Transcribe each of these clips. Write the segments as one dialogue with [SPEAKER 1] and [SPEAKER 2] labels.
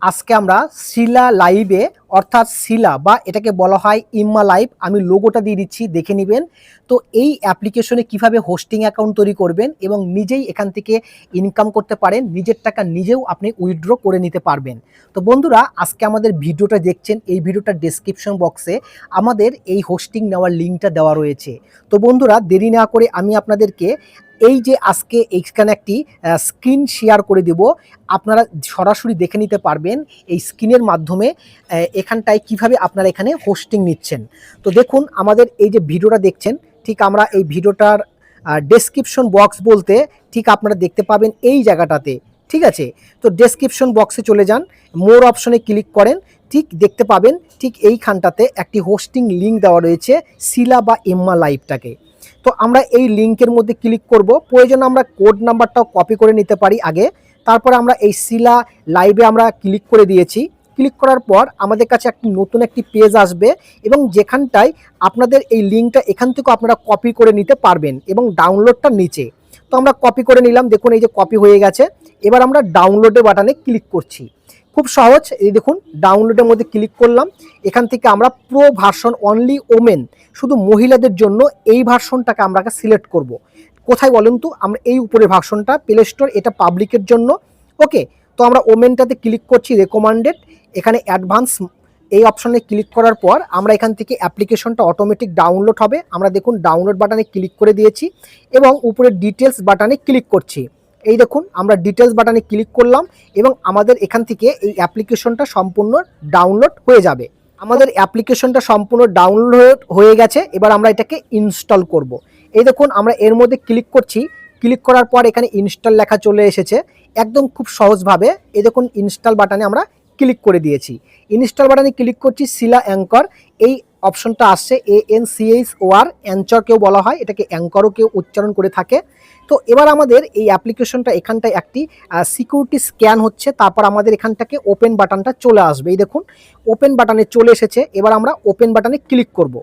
[SPEAKER 1] আজকে আমরা শিলা লাইভে অর্থাৎ শিলা বা এটাকে বলা হয় ইম্মা লাইভ আমি লোগোটা দিয়ে দিচ্ছি, দেখে নেবেন। তো এই অ্যাপ্লিকেশনে কীভাবে হোস্টিং অ্যাকাউন্ট তৈরি করবেন এবং নিজেই এখান থেকে ইনকাম করতে পারেন, নিজের টাকা নিজেও আপনি উইথড্র করে নিতে পারবেন। তো বন্ধুরা, আজকে আমাদের ভিডিওটা দেখছেন, এই ভিডিওটার ডেসক্রিপশন বক্সে আমাদের এই হোস্টিং নেওয়ার লিঙ্কটা দেওয়া রয়েছে। তো বন্ধুরা, দেরি না করে আমি আপনাদেরকে এই যে আজকে এইখানে একটি স্ক্রিন শেয়ার করে দেব। আপনারা সরাসরি দেখে নিতে পারবেন। এই স্ক্রিনের মাধ্যমে এখানটায় কীভাবে আপনারা এখানে হোস্টিং নিচ্ছেন? তো দেখুন, আমাদের এই যে ভিডিওটা দেখছেন, ঠিক আমরা এই ভিডিওটার ডেসক্রিপশন বক্স বলতে ঠিক আপনারা দেখতে পাবেন এই জায়গাটাতে, ঠিক আছে? তো ডেসক্রিপশন বক্সে চলে যান মোর অপশনে ক্লিক করেন, ঠিক দেখতে পাবেন, ঠিক এইখানটাতে একটি হোস্টিং লিঙ্ক দেওয়া রয়েছে শিলা বা এম্মা লাইভটাকে তো আমরা এই লিঙ্কের মধ্যে ক্লিক করব, প্রয়োজন আমরা কোড নাম্বারটাও কপি করে নিতে পারি আগে, তারপরে আমরা এই শিলা লাইভে আমরা ক্লিক করে দিয়েছি ক্লিক করার পর আমাদের কাছে একটি নতুন একটি পেজ আসবে এবং যেখানটায় আপনাদের এই লিঙ্কটা এখান থেকেও আপনারা কপি করে নিতে পারবেন এবং ডাউনলোডটা নিচে। তো আমরা কপি করে নিলাম, দেখুন এই যে কপি হয়ে গেছে। এবার আমরা ডাউনলোডের বাটনে ক্লিক করছি। খুব সহজ, এই দেখুন, ডাউনলোডের মধ্যে ক্লিক করলাম। এখান থেকে আমরা প্রো ভার্সন অনলি ওমেন, শুধু মহিলাদের জন্য এই ভার্সনটাকে আমরা সিলেক্ট করব। কোথায় বলেন তো? আমরা এই উপরে ভার্সনটা প্লে স্টোর, এটা পাবলিকের জন্য। ওকে তো আমরা ওমেনটাতে ক্লিক করছি রেকমান্ডেড এখানে অ্যাডভান্স এই অপশনে ক্লিক করার পর আমরা এখান থেকে অ্যাপ্লিকেশনটা অটোমেটিক ডাউনলোড হবে। আমরা দেখুন ডাউনলোড বাটনে ক্লিক করে দিয়েছি এবং উপরে ডিটেলস বাটনে ক্লিক করছি। এই দেখুন, আমরা ডিটেলস বাটনে ক্লিক করলাম এবং আমাদের এখান থেকে এই অ্যাপ্লিকেশনটা সম্পূর্ণ ডাউনলোড হয়ে যাবে। আমাদের অ্যাপ্লিকেশনটা সম্পূর্ণ ডাউনলোড হয়ে গেছে, এবার আমরা এটাকে ইনস্টল করব। এই দেখুন, আমরা এর মধ্যে ক্লিক করছি ক্লিক করার পর এখানে ইনস্টল লেখা চলে এসেছে। একদম খুব সহজভাবে এই দেখুন ইনস্টল বাটনে আমরা ক্লিক করে দিয়েছি। ইনস্টল বাটনে ক্লিক করছি শিলা অ্যাঙ্কর। এই অপশনটা আসছে এ এন সিএইচ ও আর অ্যাঞ্চর কেউ বলা হয়। এটাকে অ্যাঙ্করও কেউ উচ্চারণ করে থাকে। তো এবার আমাদের এই অ্যাপ্লিকেশনটা এখানটায় একটি সিকিউরিটি স্ক্যান হচ্ছে। তারপর আমাদের এখানটাকে ওপেন বাটনটা চলে আসবে। এই দেখুন, ওপেন বাটনে চলে এসেছে। এবার আমরা ওপেন বাটনে ক্লিক করব।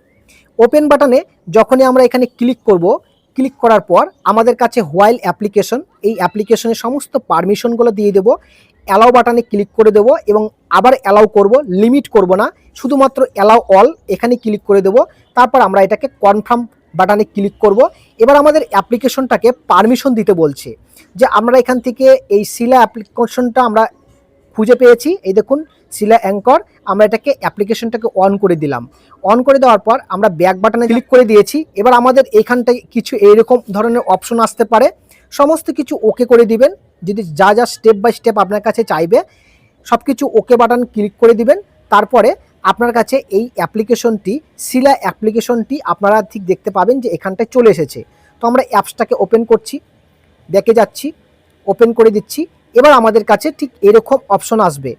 [SPEAKER 1] ওপেন বাটনে যখনই আমরা এখানে ক্লিক করব ক্লিক করার পর আমাদের কাছে হোয়াইল অ্যাপ্লিকেশন এই অ্যাপ্লিকেশনের সমস্ত পারমিশনগুলো দিয়ে দেবো। অ্যালাউ বাটনে ক্লিক করে দেবো এবং আবার অ্যালাউ করব লিমিট করব না। শুধুমাত্র অ্যালাউ অল এখানে ক্লিক করে দেবো। তারপর আমরা এটাকে কনফার্ম বাটনে ক্লিক করব। এবার আমাদের অ্যাপ্লিকেশনটাকে পারমিশন দিতে বলছে যে আমরা এখান থেকে এই শিলা অ্যাপ্লিকেশনটা আমরা খুঁজে পেয়েছি। এই দেখুন শিলা অ্যাঙ্কর আমরা এটাকে অ্যাপ্লিকেশনটাকে অন করে দিলাম। অন করে দেওয়ার পর আমরা ব্যাক বাটনে ক্লিক করে দিয়েছি। এবার আমাদের এইখানটায় কিছু এইরকম ধরনের অপশন আসতে পারে। সমস্ত কিছু ওকে করে দিবেন। যদি যা যা স্টেপ বাই স্টেপ আপনার কাছে চাইবে সব কিছু ওকে বাটন ক্লিক করে দিবেন। তারপরে আপনার কাছে এই অ্যাপ্লিকেশনটি শিলা অ্যাপ্লিকেশনটি আপনারা ঠিক দেখতে পাবেন যে এখানটায় চলে এসেছে। তো আমরা অ্যাপসটাকে ওপেন করছি, দেখে যাচ্ছি ওপেন করে দিচ্ছি। এবার আমাদের কাছে ঠিক এরকম অপশন আসবে।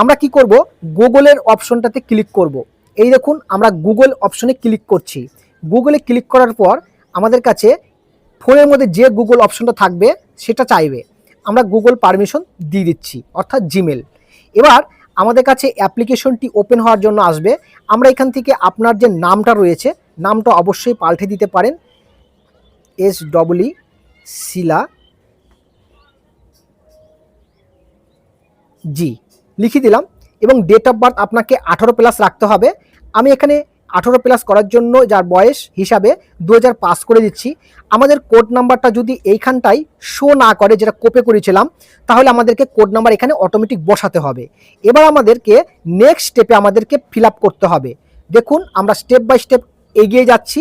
[SPEAKER 1] আমরা কি করব? গুগলের অপশনটাতে ক্লিক করব। এই দেখুন, আমরা গুগল অপশনে ক্লিক করছি। গুগলে ক্লিক করার পর আমাদের কাছে ফোনের মধ্যে যে গুগল অপশনটা থাকবে, সেটা চাইবে। আমরা গুগল পারমিশন দিয়ে দিচ্ছি, অর্থাৎ জিমেল। এবার আমাদের কাছে অ্যাপ্লিকেশনটি ওপেন হওয়ার জন্য আসবে। আমরা এখান থেকে আপনার যে নামটা রয়েছে, নামটা অবশ্যই পাল্টে দিতে পারেন। S double e Shila ji. লিখে দিলাম এবং ডেট অফ বার্থ আপনাকে আঠারো প্লাস রাখতে হবে। আমি এখানে আঠারো প্লাস করার জন্য যার বয়স হিসাবে দু হাজার পাস করে দিচ্ছি। আমাদের কোড নাম্বারটা যদি এইখানটাই শো না করে, যেটা কোপে করেছিলাম, তাহলে আমাদেরকে কোড নাম্বার এখানে অটোমেটিক বসাতে হবে। এবার আমাদেরকে নেক্সট স্টেপে আমাদেরকে ফিল করতে হবে। দেখুন, আমরা স্টেপ বাই স্টেপ এগিয়ে যাচ্ছি।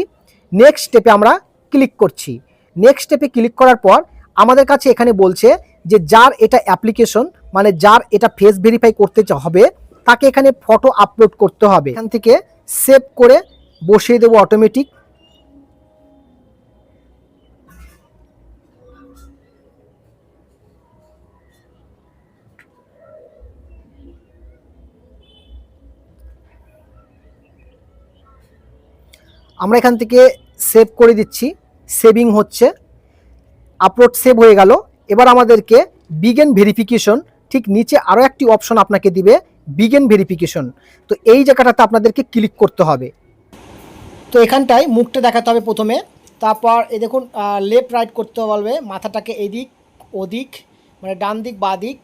[SPEAKER 1] নেক্সট স্টেপে আমরা ক্লিক করছি। নেক্সট স্টেপে ক্লিক করার পর আমাদের কাছে এখানে বলছে যে, যার এটা অ্যাপ্লিকেশন মানে যার এটা ফেস ভেরিফাই করতে হবে, তাকে এখানে ফটো আপলোড করতে হবে। এখান থেকে সেভ করে বসিয়ে দেবো অটোমেটিক আমরা এখান থেকে সেভ করে দিচ্ছি। সেভিং হচ্ছে। আপলোড সেভ হয়ে গেল। এবার আমাদেরকে বিগেন ভেরিফিকেশন ঠিক নিচে আরও একটি অপশন আপনাকে দিবে বিগেন ভেরিফিকেশন তো এই জায়গাটাতে আপনাদেরকে ক্লিক করতে হবে। তো এখানটায় মুখটা দেখাতে হবে প্রথমে। তারপর এই দেখুন লেফট রাইট করতে বলবে, মাথাটাকে এদিক, ওদিক মানে ডান দিক বা দিক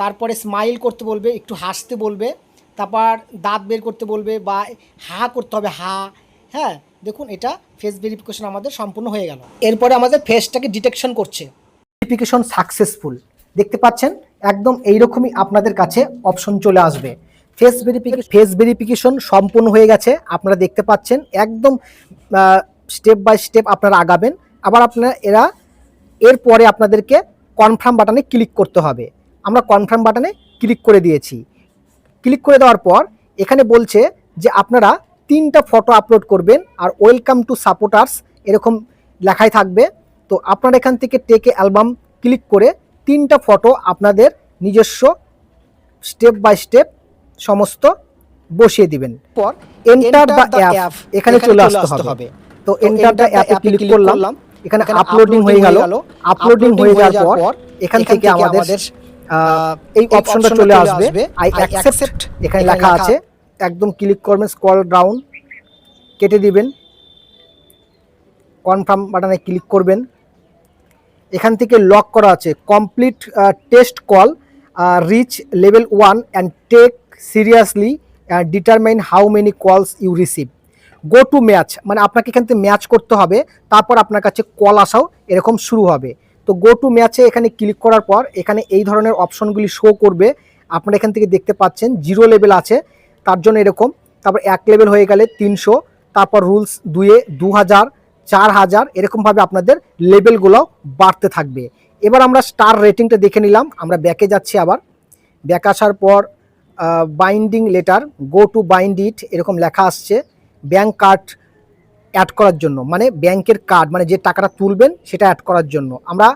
[SPEAKER 1] তারপরে স্মাইল করতে বলবে, একটু হাসতে বলবে, তারপর দাঁত বের করতে বলবে বা হা করতে হবে, হা। হ্যাঁ দেখুন, এটা ফেস ভেরিফিকেশন আমাদের সম্পূর্ণ হয়ে গেল। এরপরে আমাদের ফেসটাকে ডিটেকশন করছে। ভেরিফিকেশন সাকসেসফুল দেখতে পাচ্ছেন? একদম এইরকমই আপনাদের কাছে অপশন চলে আসবে। ফেস ভেরিফিকেশন ফেস ভেরিফিকেশন সম্পূর্ণ হয়ে গেছে। আপনারা দেখতে পাচ্ছেন, একদম স্টেপ বাই স্টেপ আপনারা আগাবেন। আবার আপনারা এরা, এরপরে আপনাদেরকে কনফার্ম বাটনে ক্লিক করতে হবে। আমরা কনফার্ম বাটনে ক্লিক করে দিয়েছি। ক্লিক করে দেওয়ার পর, এখানে বলছে যে আপনারা তিনটা ফটো আপলোড করবেন আর ওয়েলকাম টু সাপোর্টার্স এরকম লেখাই থাকবে। তো আপনারা এখান থেকে টেকে অ্যালবাম ক্লিক করে তিনটা ফটো আপনাদের নিজস্ব স্টেপ বাই স্টেপ সমস্ত বসিয়ে দিবেন। পর এন্টার দ্য অ্যাপ এখানে চলে আসতে হবে। তো এন্টার দ্য অ্যাপে ক্লিক করলাম। এখানে আপলোডিং হয়ে গেল। আপলোডিং হয়ে যাওয়ার পর এখান থেকে আমাদের এই অপশনটা চলে আসবে। আই অ্যাকসেপ্ট এখানে লেখা আছে একদম ক্লিক করবেন স্ক্রল ডাউন কেটে দিবেন কনফার্ম বাটনে ক্লিক করবেন। এখান থেকে লক করা আছে। Complete test call reach level one and take seriously determine how many calls you receive go to match মানে আপনাকে এখান থেকে ম্যাচ করতে হবে, তারপর আপনার কাছে কল আসাও এরকম শুরু হবে। তো গো টু ম্যাচে এখানে ক্লিক করার পর এখানে এই ধরনের অপশনগুলি শো করবে। আপনারা এখান থেকে দেখতে পাচ্ছেন জিরো লেভেল আছে, তার জন্য এরকম। তারপর এক লেভেল হয়ে গেলে তিনশো, তারপর রুলস দুয়ে দু হাজার চার হাজার এরকমভাবে আপনাদের লেভেলগুলো বাড়তে থাকবে। এবার আমরা স্টার রেটিংটা দেখে নিলাম, আমরা ব্যাকে যাচ্ছি আবার। ব্যাক আসার পর binding letter go to bind it এরকম লেখা আসছে। ব্যাংক কার্ড অ্যাড করার জন্য মানে ব্যাংকের কার্ড মানে যে টাকাটা তুলবেন সেটা অ্যাড করার জন্য। আমরা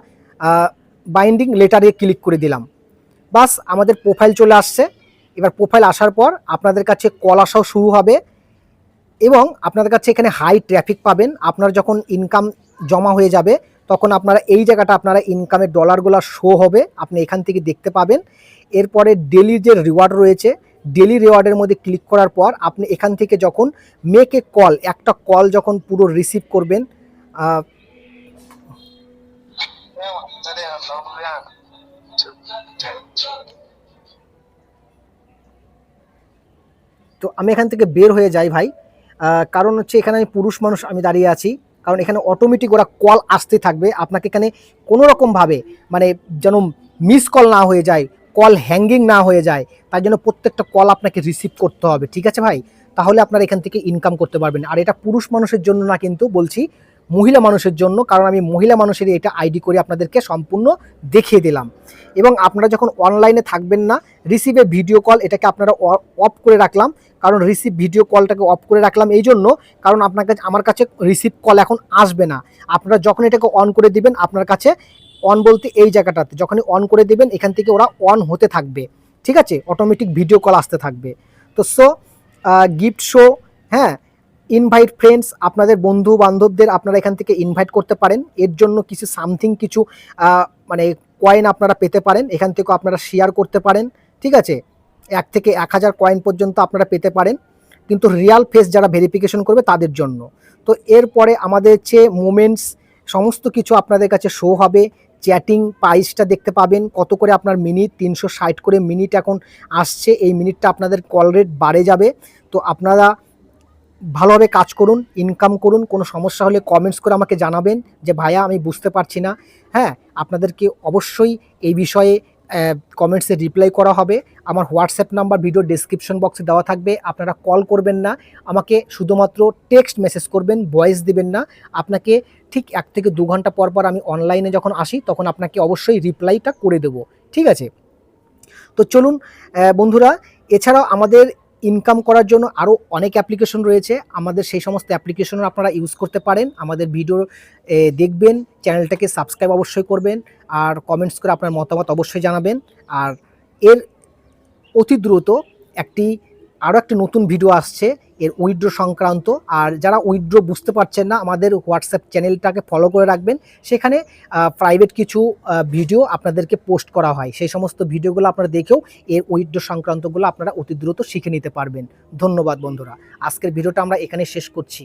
[SPEAKER 1] বাইন্ডিং লেটারে ক্লিক করে দিলাম। বাস, আমাদের প্রোফাইল চলে আসছে। এবার প্রোফাইল আসার পর, আপনাদের কাছে কল আসাও শুরু হবে। এবং আপনাদের কাছে এখানে হাই ট্র্যাফিক পাবেন। আপনার যখন ইনকাম জমা হয়ে যাবে, তখন আপনারা এই জায়গাটা আপনারা ইনকামের ডলারগুলো শো হবে। আপনি এখান থেকে দেখতে পাবেন। এরপরে ডেলি যে রিওয়ার্ড রয়েছে ডেলি রিওয়ার্ডের মধ্যে ক্লিক করার পর আপনি এখান থেকে যখন মেক এ কল একটা কল যখন পুরো রিসিভ করবেন তো আমি এখান থেকে বের হয়ে যাই ভাই। কারণ হচ্ছে এখানে আমি পুরুষ মানুষ, আমি দাঁড়িয়ে আছি। কারণ এখানে অটোমেটিক ওরা কল আসতে থাকবে। আপনাকে এখানে কোনো রকমভাবে মানে যেন মিস কল না হয়ে যায় কল হ্যাঙ্গিং না হয়ে যায়, তার জন্য প্রত্যেকটা কল আপনাকে রিসিভ করতে হবে। ঠিক আছে ভাই? তাহলে আপনারা এখান থেকে ইনকাম করতে পারবেন। আর এটা পুরুষ মানুষের জন্য না কিন্তু বলছি মহিলা মানুষের জন্য, কারণ আমি মহিলা মানুষেরই এটা আইডি করে আপনাদেরকে সম্পূর্ণ দেখিয়ে দিলাম। এবং আপনারা যখন অনলাইনে থাকবেন না রিসিভে ভিডিও কল এটাকে আপনারা অফ করে রাখলাম। কারণ রিসিভ ভিডিও কলটাকে অফ করে রাখলাম এই জন্য, কারণ আপনার কাছে, আমার কাছে রিসিভ কল এখন আসবে না। আপনারা যখন এটাকে অন করে দিবেন, আপনার কাছে অন বলতে এই জায়গাটাতে, যখনই অন করে দিবেন, এখান থেকে ওরা অন হতে থাকবে। ঠিক আছে? অটোমেটিক ভিডিও কল আসতে থাকবে। তো সো গিফট শো হ্যাঁ? ইনভাইট ফ্রেন্ডস আপনাদের বন্ধু বান্ধবদের আপনারা এখান থেকে ইনভাইট করতে পারেন। এর জন্য কিছু সামথিং কিছু মানে কয়েন আপনারা পেতে পারেন। এখান থেকেও আপনারা শেয়ার করতে পারেন, ঠিক আছে? এক থেকে এক হাজার কয়েন পর্যন্ত আপনারা পেতে পারেন। কিন্তু রিয়াল ফেস যারা ভেরিফিকেশন করবে তাদের জন্য। তো এরপরে আমাদের হচ্ছে মুমেন্টস সমস্ত কিছু আপনাদের কাছে শো হবে। চ্যাটিং প্রাইসটা দেখতে পাবেন। কত করে আপনার মিনিট তিনশো ষাট করে মিনিট এখন আসছে। এই মিনিটটা আপনাদের কল রেট বাড়ে যাবে। তো আপনারা ভালোভাবে কাজ করুন ইনকাম করুন, কোনো সমস্যা হলে কমেন্টস করে আমাকে জানাবেন যে, ভাইয়া, আমি বুঝতে পারছি না। হ্যাঁ আপনাদেরকে অবশ্যই এই বিষয়ে কমেন্টসে রিপ্লাই করা হবে। আমার হোয়াটসঅ্যাপ নাম্বার ভিডিও ডেসক্রিপশন বক্সে দেওয়া থাকবে। আপনারা কল করবেন না। আমাকে শুধুমাত্র টেক্সট মেসেজ করবেন ভয়েস দিবেন না। আপনাকে ঠিক এক থেকে দু ঘণ্টা পর পর আমি অনলাইনে যখন আসি, তখন আপনাকে অবশ্যই রিপ্লাইটা করে দেবো। ঠিক আছে? তো চলুন বন্ধুরা, এছাড়াও আমাদের ইনকাম করার জন্য আরও অনেক অ্যাপ্লিকেশন রয়েছে। আমাদের সেই সমস্ত অ্যাপ্লিকেশনও আপনারা ইউজ করতে পারেন। আমাদের ভিডিও দেখবেন চ্যানেলটাকে সাবস্ক্রাইব অবশ্যই করবেন। আর কমেন্টস করে আপনার মতামত অবশ্যই জানাবেন। আর এর অতি দ্রুত একটি আরও একটি নতুন ভিডিও আসছে। এর উইড্রো সংক্রান্ত। আর যারা উইড্রো বুঝতে পারছেন না, আমাদের হোয়াটসঅ্যাপ চ্যানেলটাকে ফলো করে রাখবেন। সেখানে প্রাইভেট কিছু ভিডিও আপনাদেরকে পোস্ট করা হয়। সেই সমস্ত ভিডিওগুলো আপনারা দেখেও এর উইড্রো সংক্রান্তগুলো আপনারা অতি দ্রুত শিখে নিতে পারবেন। ধন্যবাদ বন্ধুরা। আজকের ভিডিওটা আমরা এখানে শেষ করছি।